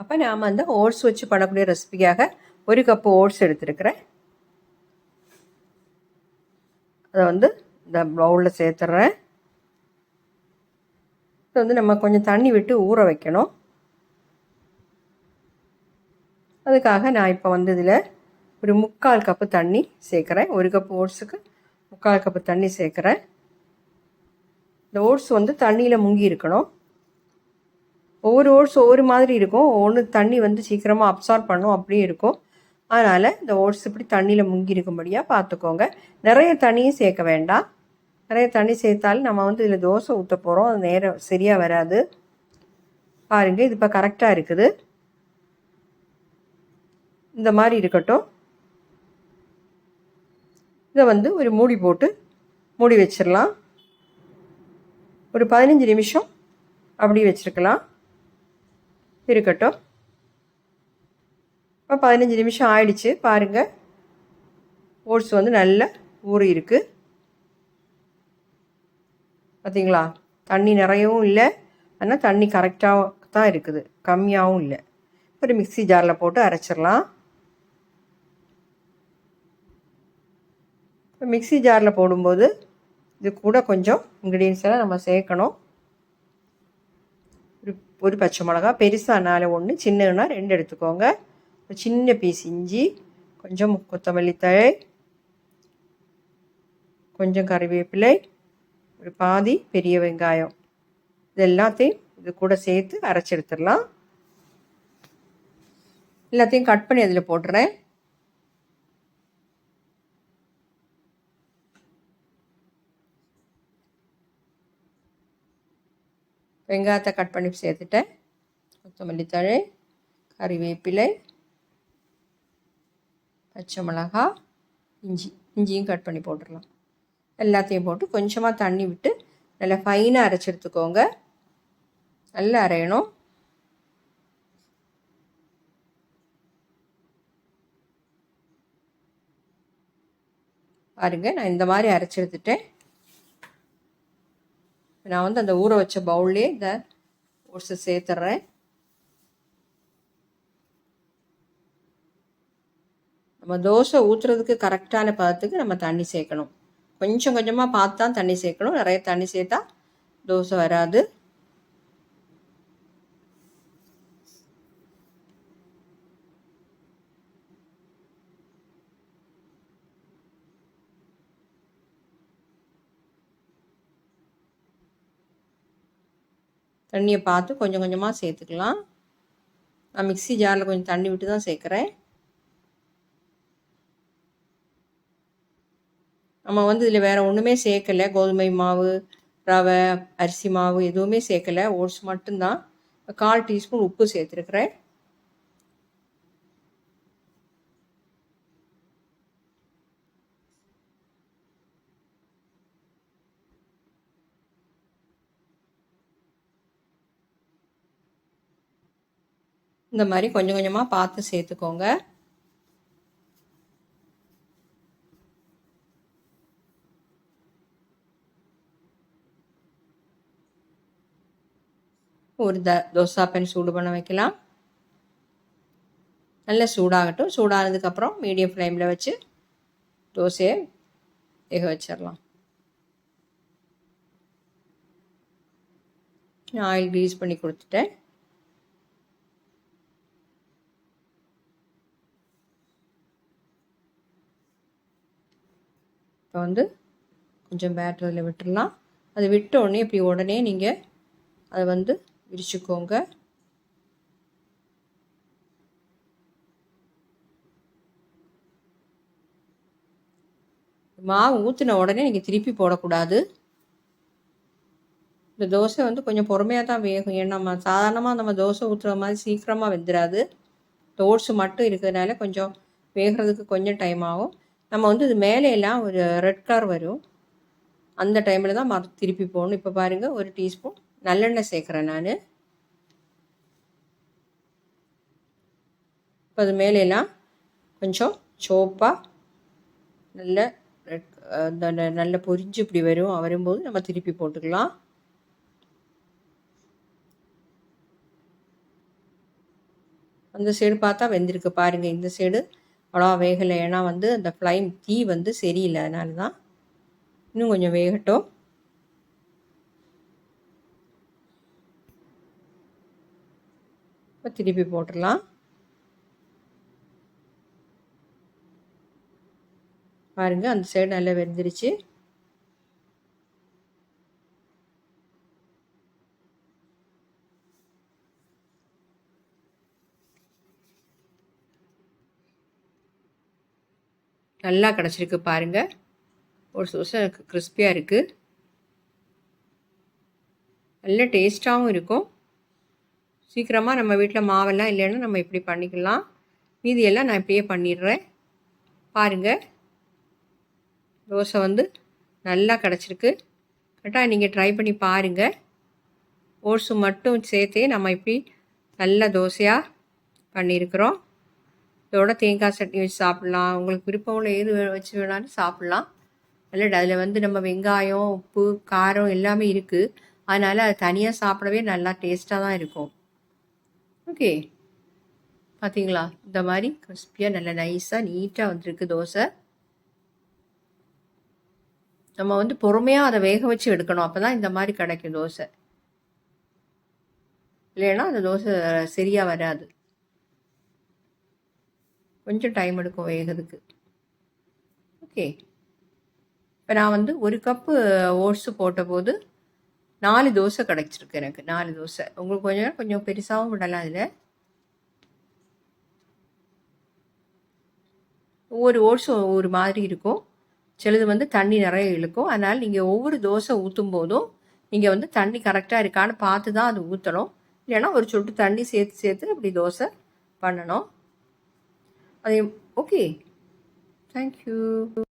அப்போ நாம் வந்து ஓட்ஸ் வச்சு பண்ணக்கூடிய ரெசிபிக்காக ஒரு கப்பு ஓட்ஸ் எடுத்துருக்கிறேன். அதை வந்து இந்த பவுலில் சேர்த்துட்றேன் இது வந்து நம்ம கொஞ்சம் தண்ணி விட்டு ஊற வைக்கணும். அதுக்காக நான் இப்போ வந்து இதில் ஒரு முக்கால் கப்பு தண்ணி சேர்க்குறேன். ஒரு கப்பு ஓட்ஸுக்கு முக்கால் கப்பு தண்ணி சேர்க்குறேன். இந்த ஓட்ஸ் வந்து தண்ணியில் முங்கி இருக்கணும். ஒவ்வொரு ஓட்ஸ் ஒவ்வொரு மாதிரி இருக்கும். ஒன்று தண்ணி வந்து சீக்கிரமாக அப்சார்ப் பண்ணும் அப்படியே இருக்கும். அதனால் இந்த ஓட்ஸ் இப்படி தண்ணியில் முங்கி இருக்கும்படியாக பார்த்துக்கோங்க நிறைய தண்ணியும் சேர்க்க வேண்டாம். நிறைய தண்ணி சேர்த்தாலும் நம்ம வந்து இதில் தோசை ஊற்ற போகிறோம் அது நேரம் சரியாக வராது. பாருங்கள் இது இப்போ கரெக்டாக இருக்குது. இந்த மாதிரி இருக்கட்டும். இதை வந்து ஒரு மூடி போட்டு மூடி வச்சிடலாம். ஒரு பதினஞ்சு நிமிஷம் அப்படி வச்சுருக்கலாம். இருக்கட்டும். இப்போ பதினஞ்சு நிமிஷம் ஆயிடுச்சு பாருங்கள் ஓட்ஸ் வந்து நல்ல ஊறி இருக்குது பார்த்தீங்களா தண்ணி நிறையவும் இல்லை. ஆனால் தண்ணி கரெக்டாக தான் இருக்குது. கம்மியாகவும் இல்லை. ஒரு மிக்சி ஜாரில் போட்டு அரைச்சிடலாம். இப்போ மிக்சி ஜாரில் போடும்போது இது கூட கொஞ்சம் இன்க்ரீடியன்ஸ் எல்லாம் நம்ம சேர்க்கணும். ஒரு பச்சை மிளகா பெருசானாலும் ஒன்று சின்னன்னா ரெண்டு எடுத்துக்கோங்க. ஒரு சின்ன பீஸ் இஞ்சி கொஞ்சம் கொத்தமல்லி தழை கொஞ்சம் கறிவேப்பிலை ஒரு பாதி பெரிய வெங்காயம். இது எல்லாத்தையும் இது கூட சேர்த்து அரைச்சி எடுத்துடலாம். எல்லாத்தையும் கட் பண்ணி அதில் போட்டுறேன். வெங்காயத்தை கட் பண்ணி சேர்த்துட்டேன். கொத்தமல்லி தழை கறிவேப்பிலை பச்சை மிளகா இஞ்சி இஞ்சியும் கட் பண்ணி போட்டுடலாம். எல்லாத்தையும் போட்டு கொஞ்சமாக தண்ணி விட்டு நல்லா ஃபைனாக அரைச்சி எடுத்துக்கோங்க. நல்லா அரையணும். பாருங்கள் நான் இந்த மாதிரி அரைச்செடுத்துட்டேன் நான் வந்து அந்த ஊற வச்ச பவுல்லே இந்த ஓட்ஸை சேர்த்துட்றேன் நம்ம தோசை ஊற்றுறதுக்கு கரெக்டான பதத்துக்கு நம்ம தண்ணி சேர்க்கணும். கொஞ்சம் கொஞ்சமாக பார்த்து தான் தண்ணி சேர்க்கணும். நிறைய தண்ணி சேர்த்தா தோசை வராது. தண்ணியை பார்த்து கொஞ்சம் கொஞ்சமாக சேர்த்துக்கலாம் நான் மிக்சி ஜாரில் கொஞ்சம் தண்ணி விட்டு தான் சேர்க்குறேன் நம்ம வந்து இதில் வேறு ஒன்றுமே சேர்க்கலை கோதுமை மாவு ரவை அரிசி மாவு எதுவுமே சேர்க்கலை ஓட்ஸ் மட்டும்தான். கால் டீஸ்பூன் உப்பு சேர்த்துருக்குறேன் இந்த மாதிரி கொஞ்சம் கொஞ்சமாக பார்த்து சேர்த்துக்கோங்க. ஒரு த தோசா பென் சூடு பண்ண வைக்கலாம். நல்லா சூடாகட்டும். சூடானதுக்கப்புறம் மீடியம் ஃப்ளேமில் வச்சு தோசையை வேக வச்சிடலாம். ஆயில் க்ரீஸ் பண்ணி கொடுத்துட்டேன். இப்போ வந்து கொஞ்சம் பேட்டர் அதில் விட்டுடலாம் அது விட்ட உடனே இப்படி உடனே நீங்கள் அதை வந்து விரிச்சுக்கோங்க. மாவு ஊற்றின உடனே நீங்கள் திருப்பி போடக்கூடாது. இந்த தோசை வந்து கொஞ்சம் பொறுமையாக தான் வேகும். ஏன்னா நம்ம சாதாரணமாக நம்ம தோசை ஊற்றுற மாதிரி சீக்கிரமாக வெந்துடாது ஓட்ஸு மட்டும் இருக்கிறதுனால கொஞ்சம் வேகிறதுக்கு கொஞ்சம் டைம் ஆகும். நம்ம வந்து இது மேலேலாம் ஒரு ரெட் கலர் வரும். அந்த டைமில் தான் மறு திருப்பி போகணும் இப்போ பாருங்கள் ஒரு டீஸ்பூன் நல்லெண்ணெய் சேர்க்குறேன் நான். இப்போ அது மேலேலாம் கொஞ்சம் சோப்பாக நல்ல ரெட் நல்ல பொரிஞ்சு இப்படி வரும். வரும்போது நம்ம திருப்பி போட்டுக்கலாம். அந்த சைடு பார்த்தா வெந்திருக்கு. பாருங்கள் இந்த சைடு அவ்வளோ வேகலை. ஏன்னா வந்து அந்த ஃப்ளைம் தீ வந்து சரியில்லை. அதனால தான் இன்னும் கொஞ்சம் வேகட்டும். இப்போ திருப்பி போட்டுடலாம். பாருங்கள் அந்த சைடு நல்லா வெந்துருச்சு. நல்லா கிடச்சிருக்கு பாருங்கள் ஒரு தோசை கிறிஸ்பியாக இருக்குது நல்ல டேஸ்ட்டாகவும் இருக்கும். சீக்கிரமாக நம்ம வீட்டில் மாவெல்லாம் இல்லைன்னா நம்ம இப்படி பண்ணிக்கலாம். மீதியெல்லாம் நான் இப்படியே பண்ணிடுறேன். பாருங்கள் தோசை வந்து நல்லா கிடச்சிருக்கு. கரெக்டாக நீங்கள் ட்ரை பண்ணி பாருங்கள் ஓட்ஸு மட்டும் சேர்த்தே நம்ம இப்படி நல்ல தோசையாக பண்ணியிருக்கிறோம். இதோட தேங்காய் சட்னி வச்சு சாப்பிட்லாம். உங்களுக்கு விருப்பம் உள்ள எது வச்சு வேணாலும் சாப்பிட்லாம். நல்ல அதில் வந்து நம்ம வெங்காயம் உப்பு காரம் எல்லாமே இருக்குது அதனால் அது தனியாக சாப்பிடவே நல்லா டேஸ்ட்டாக தான் இருக்கும். ஓகே பார்த்தீங்களா இந்த மாதிரி கிறிஸ்பியாக நல்லா நைஸாக நீட்டாக வந்திருக்கு தோசை. நம்ம வந்து பொறுமையாக அதை வேக வச்சு எடுக்கணும். அப்போ தான் இந்த மாதிரி கிடைக்கும் தோசை. இல்லைன்னா அந்த தோசை சரியாக வராது. கொஞ்சம் டைம் எடுக்கும் வேகிறதுக்கு. ஓகே இப்போ நான் வந்து ஒரு கப்பு ஓட்ஸு போட்ட போது நாலு தோசை கிடச்சிருக்கு எனக்கு. நாலு தோசை. உங்களுக்கு கொஞ்சம் கொஞ்சம் பெருசாகவும் விடலாம் அதில். ஒவ்வொரு ஓட்ஸும் ஒவ்வொரு மாதிரி இருக்கும். சிலது வந்து தண்ணி நிறைய இழுக்கும். அதனால் நீங்கள் ஒவ்வொரு தோசை ஊற்றும் போதும் நீங்கள் வந்து தண்ணி கரெக்டாக இருக்கான்னு பார்த்து தான் அது ஊற்றணும் இல்லைன்னா ஒரு சொட்டு தண்ணி சேர்த்து சேர்த்து அப்படி தோசை பண்ணணும். அதே ஓகே தேங்க்யூ